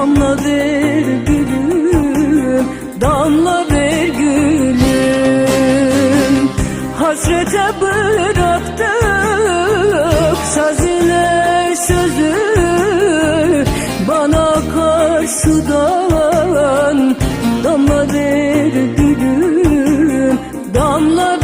damla ver gülüm Damla ver gülüm. Hasrete bıraktık saz ile sözü Bana akar sudan damla ver gülüm Damla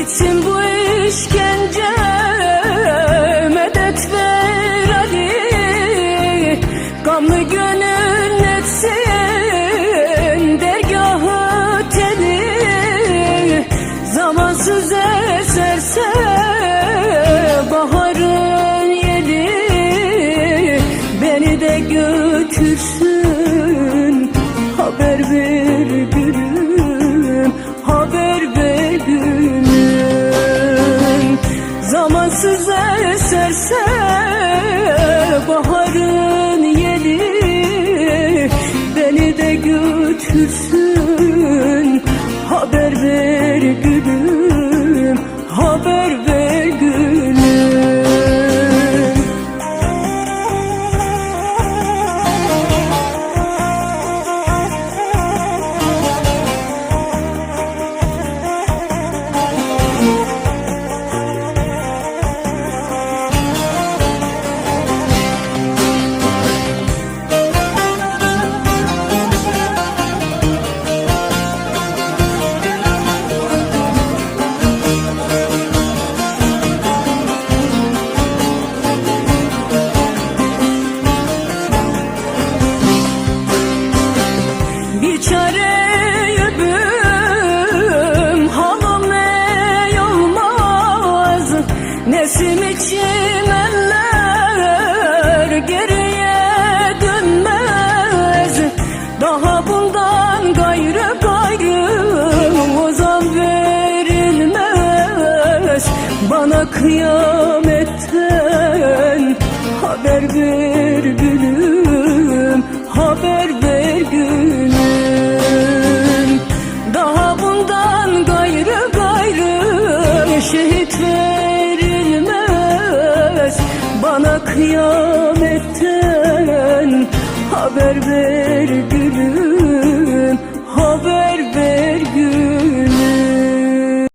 Bitsin bu işkence could İçim eller geriye dönmez. Daha bundan gayrı gayrı ozan verilmez. Bana kıyametten haber ver gülüm Haber ver gülüm. Daha bundan gayrı gayrı şehit verilmez Bana kıyametten haber ver gülüm